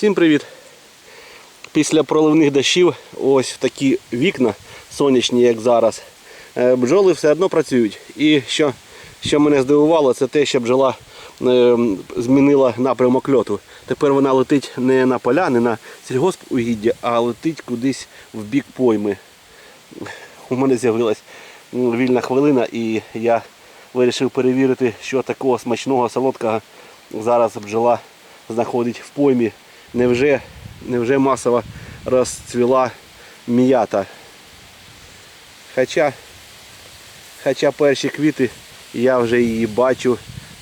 Всім привіт! Після проливних дощів ось такі вікна сонячні, як зараз, е, бджоли все одно працюють. І що, що мене здивувало, це те, що бджола е, змінила напрямок льоту. Тепер вона летить не на поля, не на сільгоспугіддя, а летить кудись в бік пойми. У мене з'явилась вільна хвилина і я вирішив перевірити, що такого смачного солодкого зараз бджола знаходить в поймі. Невже, невже масово розцвіла м'ята? Хоча, хоча перші квіти я вже її бачу,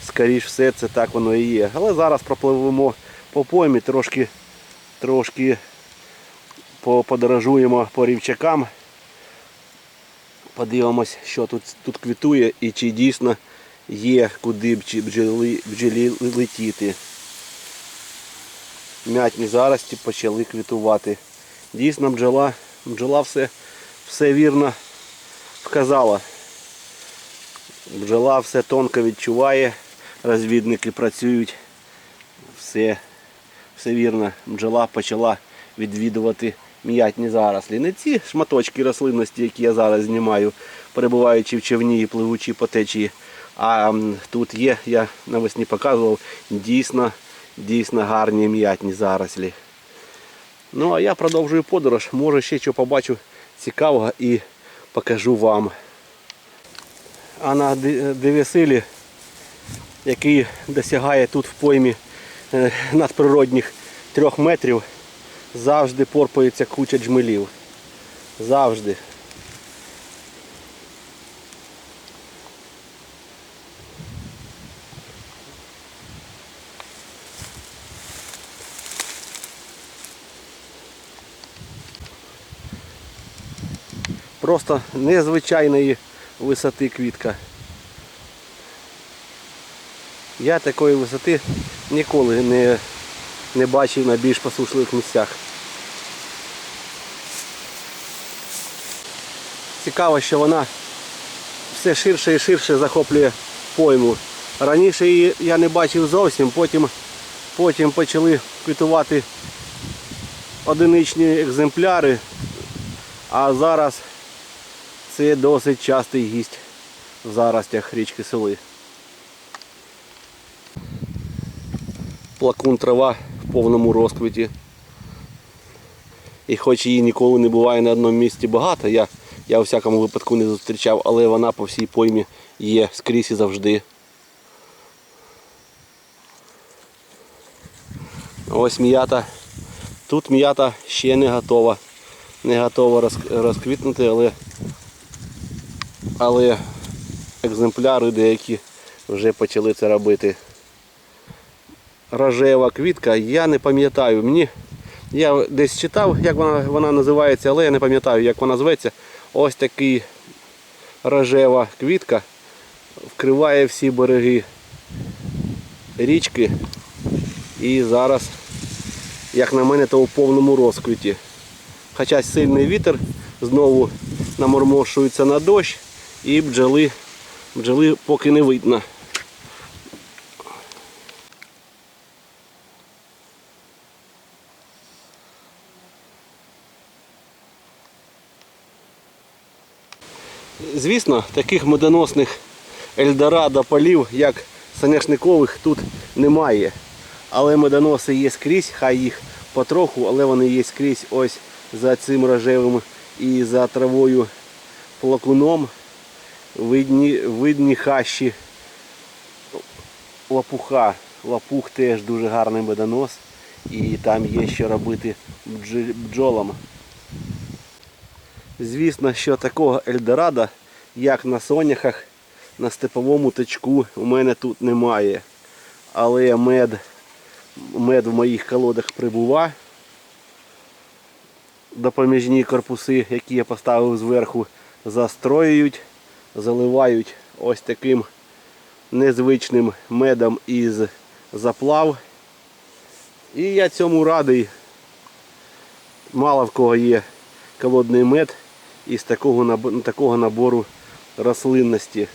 скоріш все це так воно і є. Але зараз пропливемо по поймі, трошки, трошки по- подорожуємо по рівчакам. Подивимось, що тут, тут квітує і чи дійсно є куди бджоли, бджолі летіти. М'ятні зарості почали квітувати. Дійсно бджола, бджола все, все вірно вказала. Бджола все тонко відчуває, розвідники працюють. Все, все вірно. Бджола почала відвідувати м'ятні зарослі. Не ці шматочки рослинності, які я зараз знімаю, перебуваючи в човні і пливучи по течії. А тут є, я навесні показував, дійсно, дійсно гарні м'ятні зарослі. Ну а я продовжую подорож. Може ще що побачу цікавого і покажу вам. А на ди- дивісилі, який досягає тут в поймі е, надприродних трьох метрів, завжди порпається куча джмелів. Завжди. Просто незвичайної висоти квітка. Я такої висоти ніколи не, не бачив на більш посушливих місцях. Цікаво, що вона все ширше і ширше захоплює пойму. Раніше її я не бачив зовсім, потім, потім почали квітувати одиничні екземпляри, а зараз це досить частий гість в заростях річки Сели. Плакун трава в повному розквіті. І хоч її ніколи не буває на одному місці багато, я, я у всякому випадку не зустрічав, але вона по всій поймі є скрізь і завжди. Ось м'ята. Тут м'ята ще не готова. Не готова розквітнути, але але екземпляри деякі вже почали це робити. Рожева квітка, я не пам'ятаю. Мені я десь читав, як вона, вона називається, але я не пам'ятаю, як вона зветься. Ось такий рожева квітка вкриває всі береги річки. І зараз, як на мене, то у повному розквіті. Хоча сильний вітер знову намормошується на дощ і бджоли, бджоли поки не видно. Звісно, таких медоносних ельдорадо полів, як соняшникових, тут немає. Але медоноси є скрізь, хай їх потроху, але вони є скрізь ось за цим рожевим і за травою плакуном. Видні, видні хащі лапуха. Лапух теж дуже гарний медонос. І там є що робити бдж- бджолам. Звісно, що такого Ельдорадо, як на соняхах, на степовому течку у мене тут немає. Але мед, мед в моїх колодах прибува. Допоміжні корпуси, які я поставив зверху, застроюють, заливають ось таким незвичним медом із заплав. І я цьому радий. Мало в кого є колодний мед із такого, такого набору рослинності.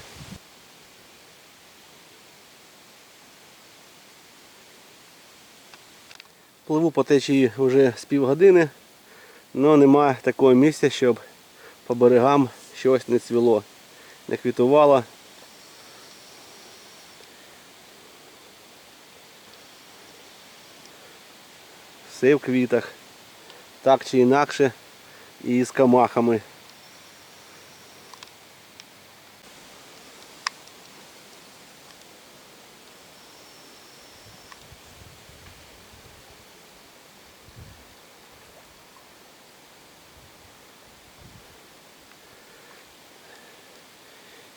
Пливу по течії вже з півгодини, але немає такого місця, щоб по берегам щось не цвіло, не квітувала. Все в квітах, так чи інакше, і з камахами.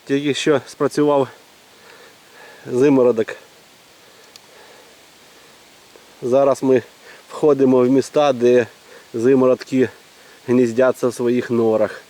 Тільки що спрацював зимородок. Зараз ми входимо в міста, де зимородки гніздяться в своїх норах.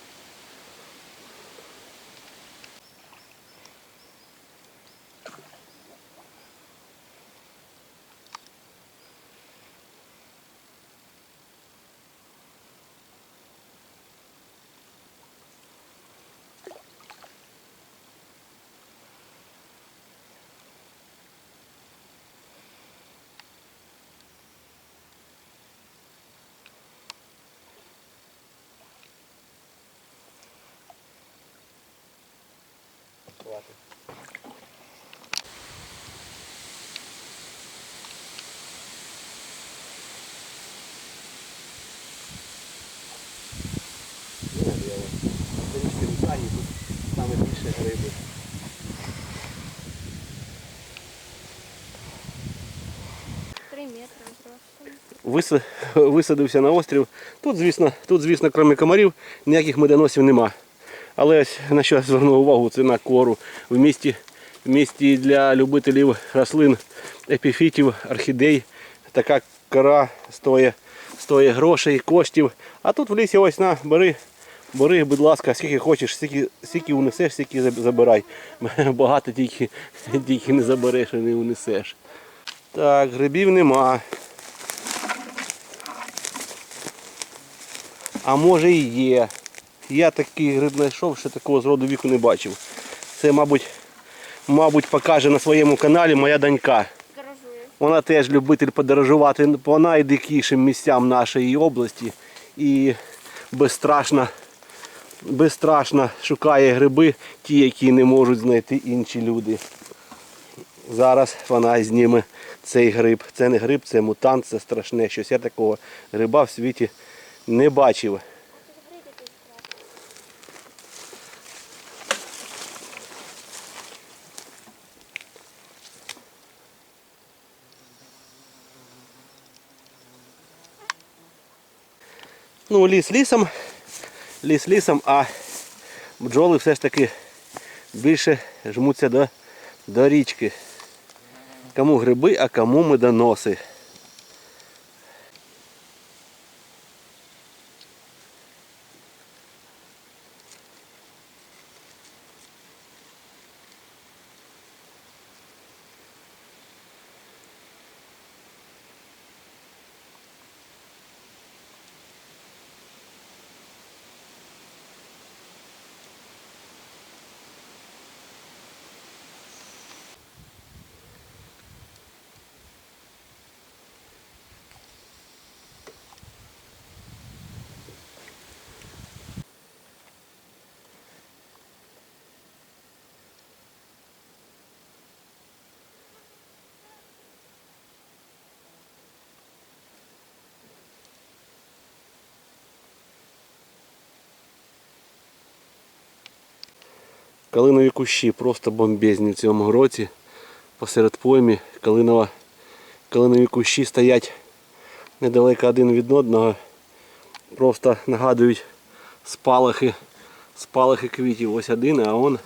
Саме більше гриби. Три метра просто. Вис- Висадився на острів. Тут, звісно, тут, звісно, крім комарів, ніяких медоносів нема. Але ось на що я звернув увагу, це на кору. В місті, в місті для любителів рослин, епіфітів, орхідей. Така кора стоїть, стоїть грошей, коштів. А тут в лісі ось на, бери, бери, будь ласка, скільки хочеш, скільки, скільки унесеш, стільки забирай. Багато тільки, тільки не забереш і не унесеш. Так, грибів нема. А може і є. Я такий гриб знайшов, що такого зроду віку не бачив. Це, мабуть, мабуть, покаже на своєму каналі моя донька. Вона теж любитель подорожувати по найдикішим місцям нашої області і безстрашно, безстрашно шукає гриби, ті, які не можуть знайти інші люди. Зараз вона зніме цей гриб. Це не гриб, це мутант, це страшне щось. Я такого гриба в світі не бачив. Ну, ліс лісом, ліс лісом, а бджоли все ж таки більше жмуться до, до річки. Кому гриби, а кому медоноси. Калинові кущі просто бомбезні в цьому році. Посеред поймі калинова, калинові кущі стоять недалеко один від одного. Просто нагадують спалахи, спалахи квітів. Ось один, а он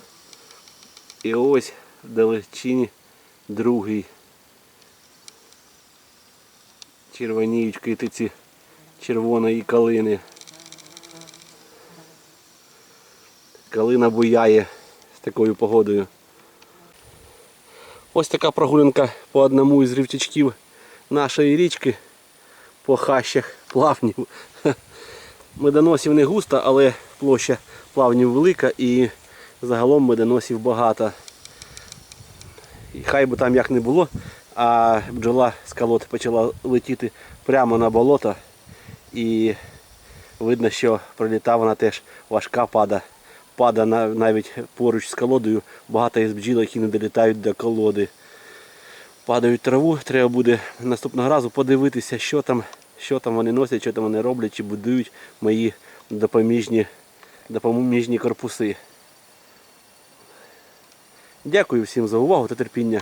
і ось далечині другий. Червоніють китиці червоної калини. Калина буяє такою погодою. Ось така прогулянка по одному із рівчачків нашої річки по хащах плавнів. Медоносів не густо, але площа плавнів велика і загалом медоносів багато. І хай би там як не було, а бджола з колод почала летіти прямо на болото. І видно, що приліта вона теж важка пада. Пада навіть поруч з колодою. Багато із бджіл, які не долітають до колоди. Падають траву, треба буде наступного разу подивитися, що там, що там вони носять, що там вони роблять, чи будують мої допоміжні, допоміжні корпуси. Дякую всім за увагу та терпіння.